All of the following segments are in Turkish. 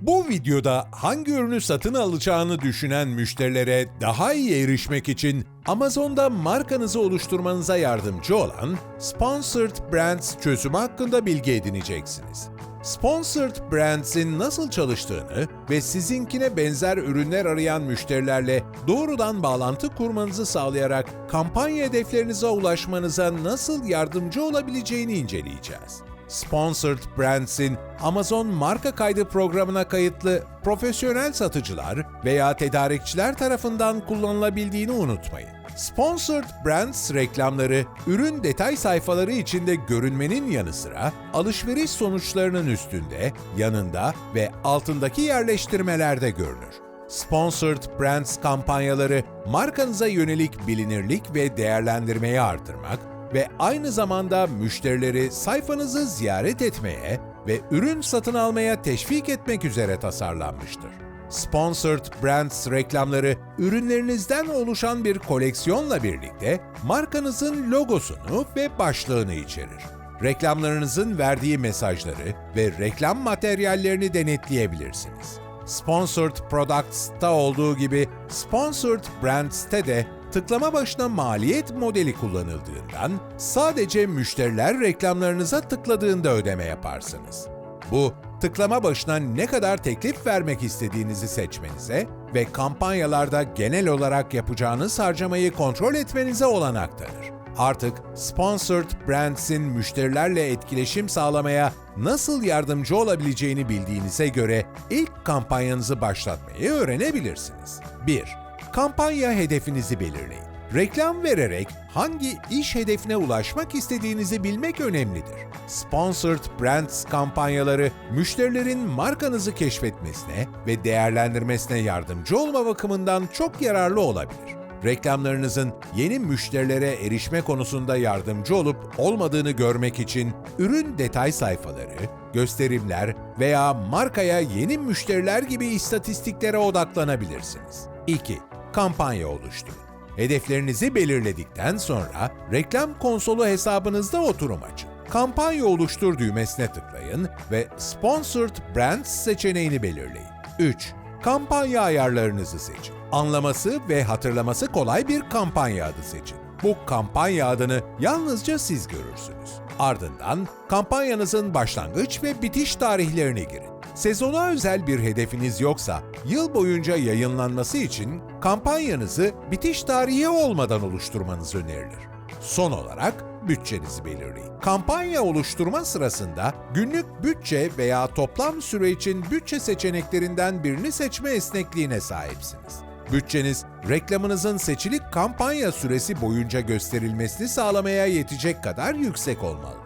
Bu videoda hangi ürünü satın alacağını düşünen müşterilere daha iyi erişmek için Amazon'da markanızı oluşturmanıza yardımcı olan Sponsored Brands çözümü hakkında bilgi edineceksiniz. Sponsored Brands'in nasıl çalıştığını ve sizinkine benzer ürünler arayan müşterilerle doğrudan bağlantı kurmanızı sağlayarak kampanya hedeflerinize ulaşmanıza nasıl yardımcı olabileceğini inceleyeceğiz. Sponsored Brands'in Amazon marka kaydı programına kayıtlı profesyonel satıcılar veya tedarikçiler tarafından kullanılabildiğini unutmayın. Sponsored Brands reklamları ürün detay sayfaları içinde görünmenin yanı sıra alışveriş sonuçlarının üstünde, yanında ve altındaki yerleştirmelerde görünür. Sponsored Brands kampanyaları markanıza yönelik bilinirlik ve değerlendirmeyi artırmak ve aynı zamanda müşterileri sayfanızı ziyaret etmeye ve ürün satın almaya teşvik etmek üzere tasarlanmıştır. Sponsored Brands reklamları ürünlerinizden oluşan bir koleksiyonla birlikte markanızın logosunu ve başlığını içerir. Reklamlarınızın verdiği mesajları ve reklam materyallerini denetleyebilirsiniz. Sponsored Products'ta olduğu gibi Sponsored Brands'te de tıklama başına maliyet modeli kullanıldığından sadece müşteriler reklamlarınıza tıkladığında ödeme yaparsınız. Bu, tıklama başına ne kadar teklif vermek istediğinizi seçmenize ve kampanyalarda genel olarak yapacağınız harcamayı kontrol etmenize olanak tanır. Artık Sponsored Brands'in müşterilerle etkileşim sağlamaya nasıl yardımcı olabileceğini bildiğinize göre ilk kampanyanızı başlatmayı öğrenebilirsiniz. 1. Kampanya hedefinizi belirleyin. Reklam vererek hangi iş hedefine ulaşmak istediğinizi bilmek önemlidir. Sponsored Brands kampanyaları müşterilerin markanızı keşfetmesine ve değerlendirmesine yardımcı olma bakımından çok yararlı olabilir. Reklamlarınızın yeni müşterilere erişme konusunda yardımcı olup olmadığını görmek için ürün detay sayfaları, gösterimler veya markaya yeni müşteriler gibi istatistiklere odaklanabilirsiniz. 2. Kampanya oluşturun. Hedeflerinizi belirledikten sonra reklam konsolu hesabınızda oturum açın. Kampanya oluştur düğmesine tıklayın ve Sponsored Brands seçeneğini belirleyin. 3. Kampanya ayarlarınızı seçin. Anlaması ve hatırlaması kolay bir kampanya adı seçin. Bu kampanya adını yalnızca siz görürsünüz. Ardından kampanyanızın başlangıç ve bitiş tarihlerini girin. Sezona özel bir hedefiniz yoksa, yıl boyunca yayınlanması için kampanyanızı bitiş tarihi olmadan oluşturmanız önerilir. Son olarak bütçenizi belirleyin. Kampanya oluşturma sırasında günlük bütçe veya toplam süre için bütçe seçeneklerinden birini seçme esnekliğine sahipsiniz. Bütçeniz, reklamınızın seçilik kampanya süresi boyunca gösterilmesini sağlamaya yetecek kadar yüksek olmalıdır.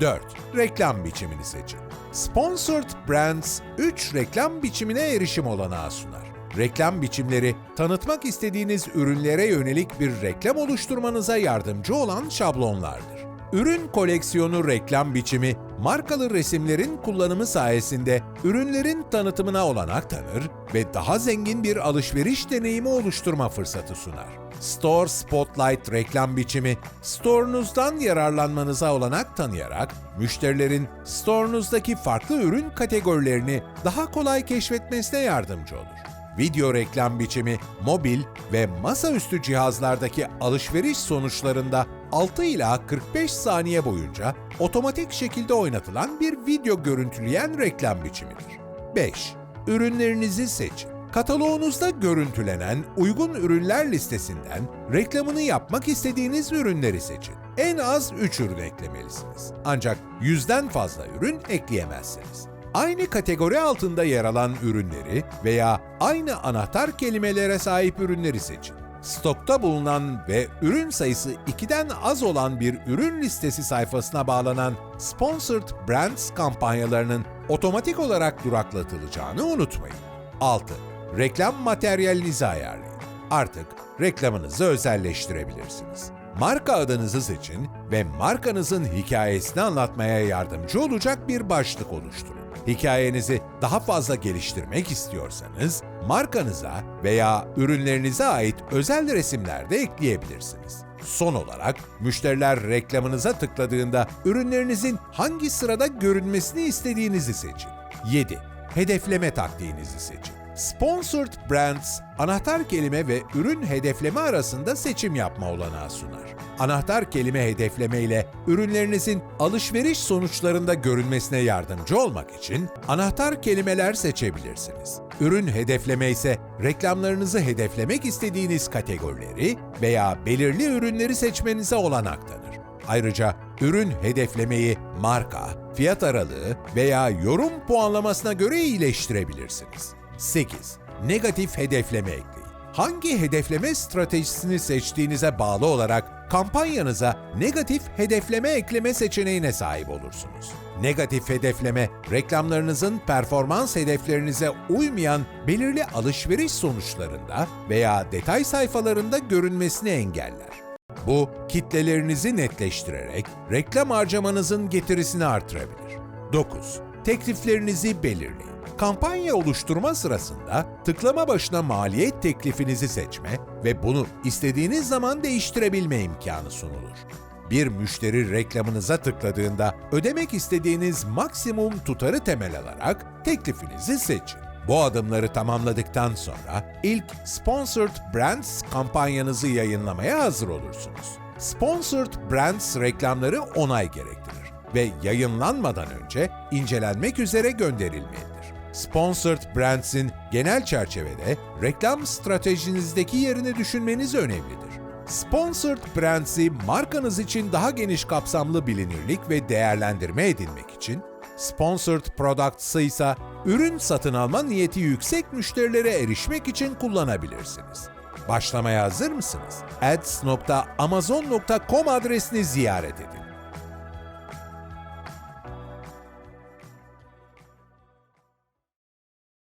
4. Reklam biçimini seçin. Sponsored Brands 3 reklam biçimine erişim olanağı sunar. Reklam biçimleri, tanıtmak istediğiniz ürünlere yönelik bir reklam oluşturmanıza yardımcı olan şablonlardır. Ürün koleksiyonu reklam biçimi, markalı resimlerin kullanımı sayesinde ürünlerin tanıtımına olanak tanır ve daha zengin bir alışveriş deneyimi oluşturma fırsatı sunar. Store Spotlight reklam biçimi, store'unuzdan yararlanmanıza olanak tanıyarak, müşterilerin store'unuzdaki farklı ürün kategorilerini daha kolay keşfetmesine yardımcı olur. Video reklam biçimi, mobil ve masaüstü cihazlardaki alışveriş sonuçlarında 6 ila 45 saniye boyunca otomatik şekilde oynatılan bir video görüntüleyen reklam biçimidir. 5. Ürünlerinizi seçin. Kataloğunuzda görüntülenen uygun ürünler listesinden reklamını yapmak istediğiniz ürünleri seçin. En az 3 ürün eklemelisiniz. Ancak yüzden fazla ürün ekleyemezsiniz. Aynı kategori altında yer alan ürünleri veya aynı anahtar kelimelere sahip ürünleri seçin. Stokta bulunan ve ürün sayısı 2'den az olan bir ürün listesi sayfasına bağlanan Sponsored Brands kampanyalarının otomatik olarak duraklatılacağını unutmayın. 6. Reklam materyalinizi ayarlayın. Artık reklamınızı özelleştirebilirsiniz. Marka adınızı seçin ve markanızın hikayesini anlatmaya yardımcı olacak bir başlık oluşturun. Hikayenizi daha fazla geliştirmek istiyorsanız, markanıza veya ürünlerinize ait özel resimler de ekleyebilirsiniz. Son olarak, müşteriler reklamınıza tıkladığında ürünlerinizin hangi sırada görünmesini istediğinizi seçin. 7. hedefleme taktiğinizi seçin. Sponsored Brands, anahtar kelime ve ürün hedefleme arasında seçim yapma olanağı sunar. Anahtar kelime hedefleme ile ürünlerinizin alışveriş sonuçlarında görünmesine yardımcı olmak için anahtar kelimeler seçebilirsiniz. Ürün hedefleme ise reklamlarınızı hedeflemek istediğiniz kategorileri veya belirli ürünleri seçmenize olanak tanır. Ayrıca ürün hedeflemeyi marka, fiyat aralığı veya yorum puanlamasına göre iyileştirebilirsiniz. 8. Negatif hedefleme ekleyin. Hangi hedefleme stratejisini seçtiğinize bağlı olarak kampanyanıza negatif hedefleme ekleme seçeneğine sahip olursunuz. Negatif hedefleme, reklamlarınızın performans hedeflerinize uymayan belirli alışveriş sonuçlarında veya detay sayfalarında görünmesini engeller. Bu, kitlelerinizi netleştirerek reklam harcamanızın getirisini artırabilir. 9. Tekliflerinizi belirleyin. Kampanya oluşturma sırasında tıklama başına maliyet teklifinizi seçme ve bunu istediğiniz zaman değiştirebilme imkanı sunulur. Bir müşteri reklamınıza tıkladığında ödemek istediğiniz maksimum tutarı temel alarak teklifinizi seçin. Bu adımları tamamladıktan sonra ilk Sponsored Brands kampanyanızı yayınlamaya hazır olursunuz. Sponsored Brands reklamları onay gerektirir ve yayınlanmadan önce incelenmek üzere gönderilmelidir. Sponsored Brands'in genel çerçevede reklam stratejinizdeki yerini düşünmeniz önemlidir. Sponsored Brands'i markanız için daha geniş kapsamlı bilinirlik ve değerlendirme edinmek için, Sponsored Products'ı ise ürün satın alma niyeti yüksek müşterilere erişmek için kullanabilirsiniz. Başlamaya hazır mısınız? ads.amazon.com adresini ziyaret edin.